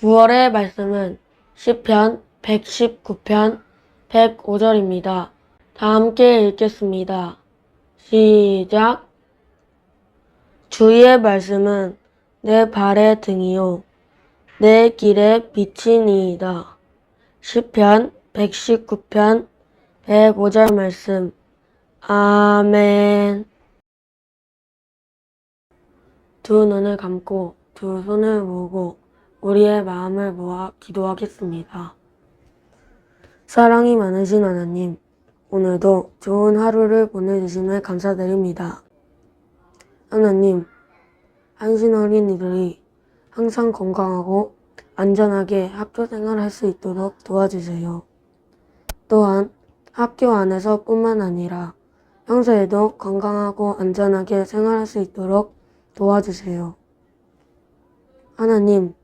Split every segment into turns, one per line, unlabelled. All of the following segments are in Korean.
9월의 말씀은 시편 119편 105절입니다. 다 함께 읽겠습니다. 시작. 주의 말씀은 내 발의 등이요 내 길의 빛이니이다. 시편 119편 105절 말씀. 아멘. 두 눈을 감고 두 손을 모으고 우리의 마음을 모아 기도하겠습니다. 사랑이 많으신 하나님, 오늘도 좋은 하루를 보내주심에 감사드립니다. 하나님, 한신 어린이들이 항상 건강하고 안전하게 학교 생활할 수 있도록 도와주세요. 또한 학교 안에서 뿐만 아니라 평소에도 건강하고 안전하게 생활할 수 있도록 도와주세요. 하나님,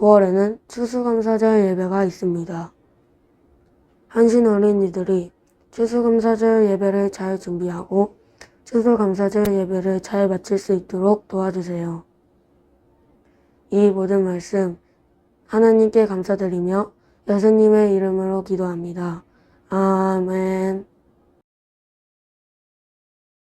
9월에는 추수감사절 예배가 있습니다. 한신 어린이들이 추수감사절 예배를 잘 준비하고 추수감사절 예배를 잘 마칠 수 있도록 도와주세요. 이 모든 말씀 하나님께 감사드리며 예수님의 이름으로 기도합니다. 아멘.